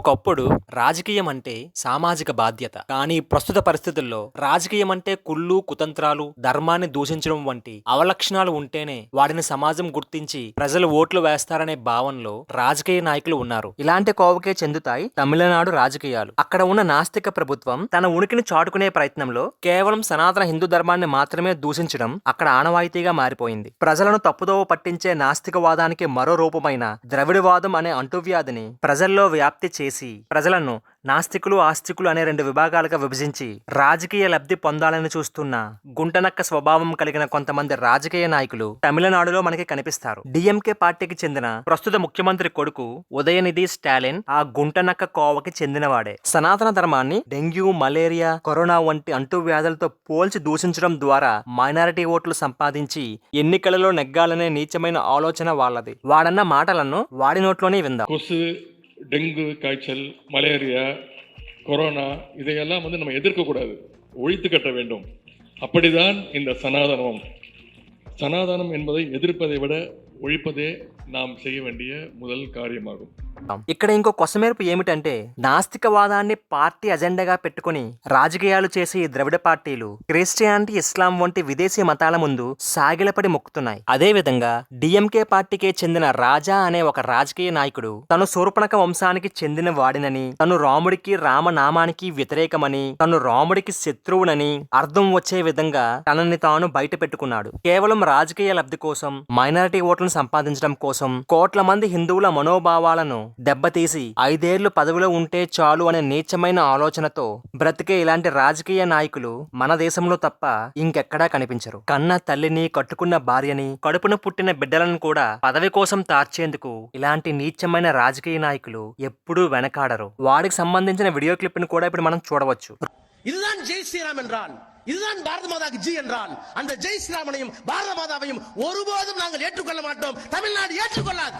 ఒకప్పుడు రాజకీయం అంటే సామాజిక బాధ్యత. కానీ ప్రస్తుత పరిస్థితుల్లో రాజకీయం అంటే కుళ్ళు కుతంత్రాలు ధర్మాన్ని దూషించడం వంటి అవలక్షణాలు ఉంటేనే వాటిని సమాజం గుర్తించి ప్రజలు ఓట్లు వేస్తారనే భావనలో రాజకీయ నాయకులు ఉన్నారు. ఇలాంటి కోవకే చెందుతాయి తమిళనాడు రాజకీయాలు. అక్కడ ఉన్న నాస్తిక ప్రభుత్వం తన ఉనికిని చాటుకునే ప్రయత్నంలో కేవలం సనాతన హిందూ ధర్మాన్ని మాత్రమే దూషించడం అక్కడ ఆనవాయితీగా మారిపోయింది. ప్రజలను తప్పుదోవ పట్టించే నాస్తికవాదానికి మరో రూపమైన ద్రవిడవాదం అనే అంటువ్యాధిని ప్రజల్లో వ్యాప్తి చేసి ప్రజలను నాస్తికులు ఆస్తికులు అనే రెండు విభాగాలుగా విభజించి రాజకీయ లబ్ధి పొందాలని చూస్తున్న గుంటనక్క స్వభావం కలిగిన కొంతమంది రాజకీయ నాయకులు తమిళనాడులో మనకి కనిపిస్తారు. డిఎంకే పార్టీకి చెందిన ప్రస్తుత ముఖ్యమంత్రి కొడుకు ఉదయనిధి స్టాలిన్ ఆ గుంటనక్క కోవకి చెందినవాడే. సనాతన ధర్మాన్ని డెంగ్యూ మలేరియా కరోనా వంటి అంటువ్యాధులతో పోల్చి దూషించడం ద్వారా మైనారిటీ ఓట్లు సంపాదించి ఎన్నికలలో నెగ్గాలనే నీచమైన ఆలోచన వాళ్ళది. వాడన్న మాటలను వాడి నోట్లోనే విందాం. டெங்கு காய்ச்சல் மலேரியா கொரோனா இதையெல்லாம் வந்து நம்ம எதிர்க்கக்கூடாது ஒழித்து கட்ட வேண்டும். அப்படிதான் இந்த சனாதனம் சனாதனம் என்பதை எதிர்ப்பதை விட ஒழிப்பதே நாம் செய்ய வேண்டிய முதல் காரியமாகும். ఇక్కడ ఇంకో కొసమేర్పు ఏమిటంటే నాస్తికవాదాన్ని పార్టీ అజెండాగా పెట్టుకుని రాజకీయాలు చేసే ఈ ద్రవిడ పార్టీలు క్రిస్టియానిటీ ఇస్లాం వంటి విదేశీ మతాల ముందు సాగిలపడి మొక్కుతున్నాయి. అదే విధంగా డిఎంకే పార్టీకే చెందిన రాజా అనే ఒక రాజకీయ నాయకుడు తను శూర్పణక వంశానికి చెందిన వాడినని తను రాముడికి రామనామానికి వ్యతిరేకమని తను రాముడికి శత్రువునని అర్థం వచ్చే విధంగా తనని తాను బయట పెట్టుకున్నాడు కేవలం రాజకీయ లబ్ధి కోసం మైనారిటీ ఓట్లను సంపాదించడం కోసం కోట్ల మంది హిందువుల మనోభావాలను దెబ్బతీసి ఐదేళ్లు పదవిలో ఉంటే చాలు అనే నీచమైన ఆలోచనతో బ్రతికే ఇలాంటి రాజకీయ నాయకులు మన దేశంలో తప్ప ఇంకెక్కడా కనిపించరు కన్న తల్లిని కట్టుకున్న భార్యని కడుపున పుట్టిన బిడ్డలను కూడా పదవి కోసం తార్చేందుకు ఇలాంటి నీచమైన రాజకీయ నాయకులు ఎప్పుడూ వెనకాడరు వాడికి సంబంధించిన వీడియో క్లిప్ ని కూడా ఇప్పుడు మనం చూడవచ్చు இதுதான் ஜெய் ஸ்ரீராம் என்றான் இதுதான் பாரத மாதாக்கு ஜி என்றான் அந்த ஜெய் ஸ்ரீராமனையும் பாரத மாதாவையும் ஒருபோதும் நாங்கள் ஏற்றுக்கொள்ள மாட்டோம் தமிழ்நாடு ஏற்றுக்கொள்ளாது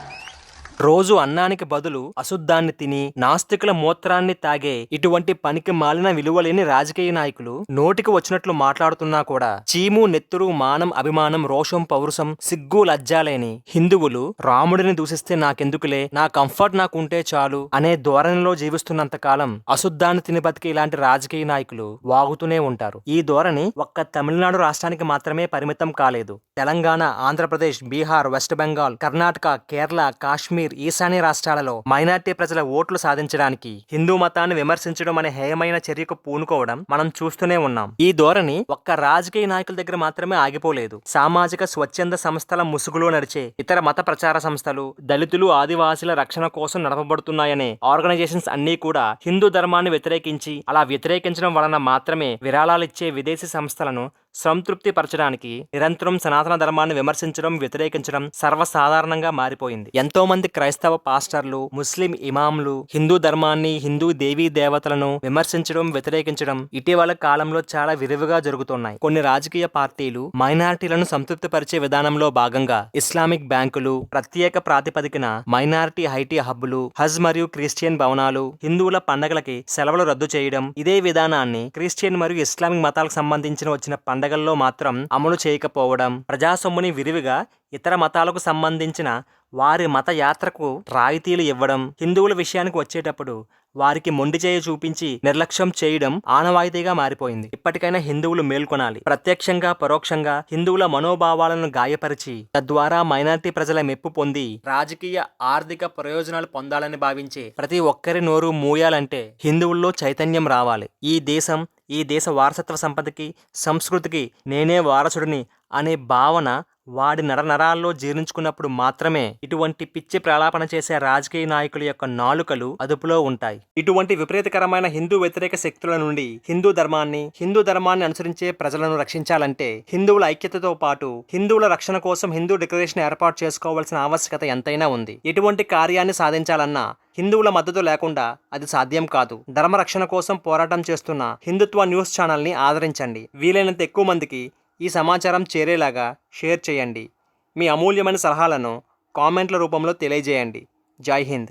రోజు అన్నానికి బదులు అశుద్ధాన్ని తిని నాస్తికుల మూత్రాన్ని తాగే ఇటువంటి పనికి మాలిన విలువలేని రాజకీయ నాయకులు నోటికి వచ్చినట్లు మాట్లాడుతున్నా కూడా చీము నెత్తురు మానం అభిమానం రోషం పౌరుషం సిగ్గు లజ్జాలేని హిందువులు రాముడిని దూషిస్తే నాకెందుకులే నా కంఫర్ట్ నాకుంటే చాలు అనే ధోరణిలో జీవిస్తున్నంత కాలం అశుద్ధాన్ని తిని బతికే ఇలాంటి రాజకీయ నాయకులు వాగుతూనే ఉంటారు. ఈ ధోరణి ఒక్క తమిళనాడు రాష్ట్రానికి మాత్రమే పరిమితం కాలేదు. తెలంగాణ ఆంధ్రప్రదేశ్ బీహార్ వెస్ట్ బెంగాల్ కర్ణాటక కేరళ కాశ్మీర్ ఈశాన్య రాష్ట్రాలలో మైనార్టీ ప్రజల ఓట్లు సాధించడానికి హిందూ మతాన్ని విమర్శించడం అనే హేయమైన చర్యకు పూనుకోవడం మనం చూస్తూనే ఉన్నాం. ఈ ధోరణి ఒక్క రాజకీయ నాయకుల దగ్గర మాత్రమే ఆగిపోలేదు. సామాజిక స్వచ్ఛంద సంస్థల ముసుగులో నడిచే ఇతర మత ప్రచార సంస్థలు దళితులు ఆదివాసుల రక్షణ కోసం నడపబడుతున్నాయనే ఆర్గనైజేషన్స్ అన్నీ కూడా హిందూ ధర్మాన్ని వ్యతిరేకించి అలా వ్యతిరేకించడం వలన మాత్రమే విరాళాలిచ్చే విదేశీ సంస్థలను సంతృప్తి పరచడానికి నిరంతరం సనాతన ధర్మాన్ని విమర్శించడం వ్యతిరేకించడం సర్వసాధారణంగా మారిపోయింది. ఎంతో మంది క్రైస్తవ పాస్టర్లు ముస్లిం ఇమాంలు హిందూ ధర్మాన్ని హిందూ దేవీ దేవతలను విమర్శించడం వ్యతిరేకించడం ఇటీవల కాలంలో చాలా విరివిగా జరుగుతున్నాయి. కొన్ని రాజకీయ పార్టీలు మైనారిటీలను సంతృప్తిపరిచే విధానంలో భాగంగా ఇస్లామిక్ బ్యాంకులు ప్రత్యేక ప్రాతిపదికన మైనారిటీ హైటీ హబ్బులు హజ్ మరియు క్రిస్టియన్ భవనాలు హిందువుల పండగలకి సెలవులు రద్దు చేయడం ఇదే విధానాన్ని క్రిస్టియన్ మరియు ఇస్లామిక్ మతాలకు సంబంధించిన వచ్చిన పండగల్లో మాత్రం అమలు చేయకపోవడం ప్రజాసొమ్ముని విరివిగా ఇతర మతాలకు సంబంధించిన వారి మత యాత్రకు రాయితీలు ఇవ్వడం హిందువుల విషయానికి వచ్చేటప్పుడు వారికి మొండి చేయ చూపించి నిర్లక్ష్యం చేయడం ఆనవాయితీగా మారిపోయింది. ఇప్పటికైనా హిందువులు మేల్కొనాలి. ప్రత్యక్షంగా పరోక్షంగా హిందువుల మనోభావాలను గాయపరిచి తద్వారా మైనార్టీ ప్రజల మెప్పు పొంది రాజకీయ ఆర్థిక ప్రయోజనాలు పొందాలని భావించే ప్రతి ఒక్కరి నోరు మూయాలంటే హిందువుల్లో చైతన్యం రావాలి. ఈ దేశం ఈ దేశ వారసత్వ సంపదకి సంస్కృతికి నేనే వారసుడిని అనే భావన వాడి నరనరాల్లో జీర్ణించుకున్నప్పుడు మాత్రమే ఇటువంటి పిచ్చి ప్రలాపన చేసే రాజకీయ నాయకుల యొక్క నాలుకలు అదుపులో ఉంటాయి. ఇటువంటి విపరీతకరమైన హిందూ వ్యతిరేక శక్తుల నుండి హిందూ ధర్మాన్ని హిందూ ధర్మాన్ని అనుసరించే ప్రజలను రక్షించాలంటే హిందువుల ఐక్యతతో పాటు హిందువుల రక్షణ కోసం హిందూ డిక్లరేషన్ ఏర్పాటు చేసుకోవాల్సిన ఆవశ్యకత ఎంతైనా ఉంది. ఎటువంటి కార్యాన్ని సాధించాలన్నా హిందువుల మద్దతు లేకుండా అది సాధ్యం కాదు. ధర్మరక్షణ కోసం పోరాటం చేస్తున్న హిందుత్వ న్యూస్ ఛానల్ని ఆదరించండి. వీలైనంత ఎక్కువ మందికి ఈ సమాచారం చేరేలాగా షేర్ చేయండి. మీ అమూల్యమైన సలహాలను కామెంట్ల రూపంలో తెలియజేయండి. జై హింద్.